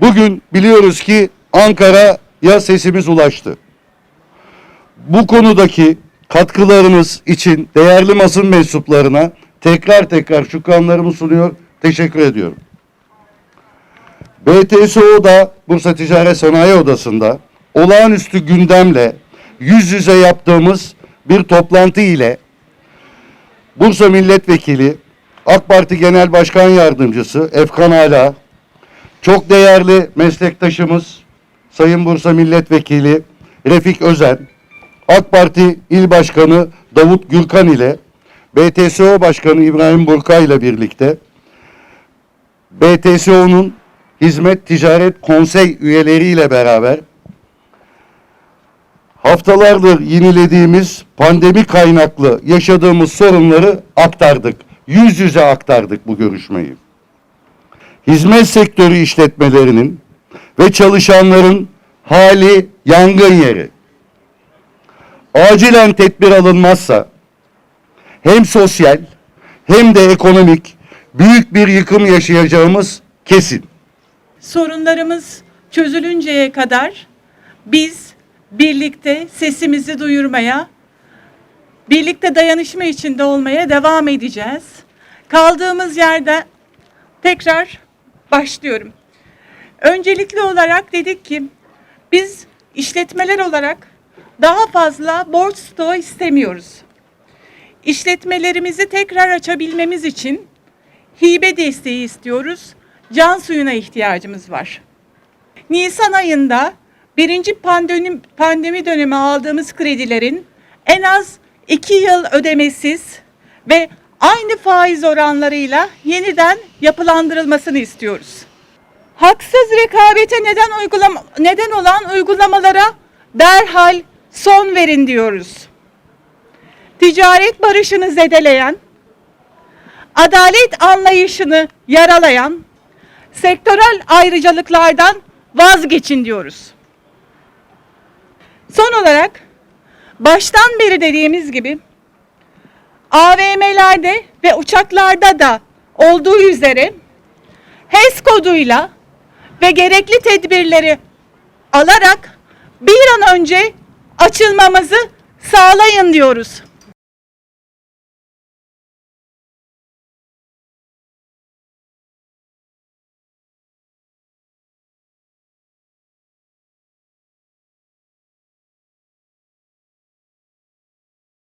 Bugün biliyoruz ki Ankara'ya sesimiz ulaştı. Bu konudaki katkılarınız için değerli basın mensuplarına tekrar tekrar şükranlarımı sunuyor, teşekkür ediyorum. BTSO'da Bursa Ticaret Sanayi Odası'nda olağanüstü gündemle yüz yüze yaptığımız bir toplantı ile Bursa Milletvekili, AK Parti Genel Başkan Yardımcısı Efkan Ala, çok değerli meslektaşımız Sayın Bursa Milletvekili Refik Özen, AK Parti İl Başkanı Davut Gürkan ile BTSO Başkanı İbrahim Burka ile birlikte BTSO'nun Hizmet Ticaret Konsey üyeleriyle beraber haftalardır yenilediğimiz pandemi kaynaklı yaşadığımız sorunları aktardık. Yüz yüze aktardık bu görüşmeyi. Hizmet sektörü işletmelerinin ve çalışanların hali yangın yeri. Acilen tedbir alınmazsa hem sosyal hem de ekonomik büyük bir yıkım yaşayacağımız kesin. sorunlarımız çözülünceye kadar biz birlikte sesimizi duyurmaya, birlikte dayanışma içinde olmaya devam edeceğiz. Kaldığımız yerde tekrar başlıyorum. Öncelikli olarak dedik ki biz işletmeler olarak daha fazla borç stoğu istemiyoruz. İşletmelerimizi tekrar açabilmemiz için hibe desteği istiyoruz. Can suyuna ihtiyacımız var. Nisan ayında birinci pandemi, pandemi dönemi aldığımız kredilerin en az iki yıl ödemesiz ve aynı faiz oranlarıyla yeniden yapılandırılmasını istiyoruz. Haksız rekabete neden uygulama, neden olan uygulamalara derhal son verin diyoruz. Ticaret barışını zedeleyen, adalet anlayışını yaralayan sektörel ayrıcalıklardan vazgeçin diyoruz. Son olarak baştan beri dediğimiz gibi AVM'lerde ve uçaklarda da olduğu üzere HES koduyla ve gerekli tedbirleri alarak bir an önce açılmamızı sağlayın diyoruz.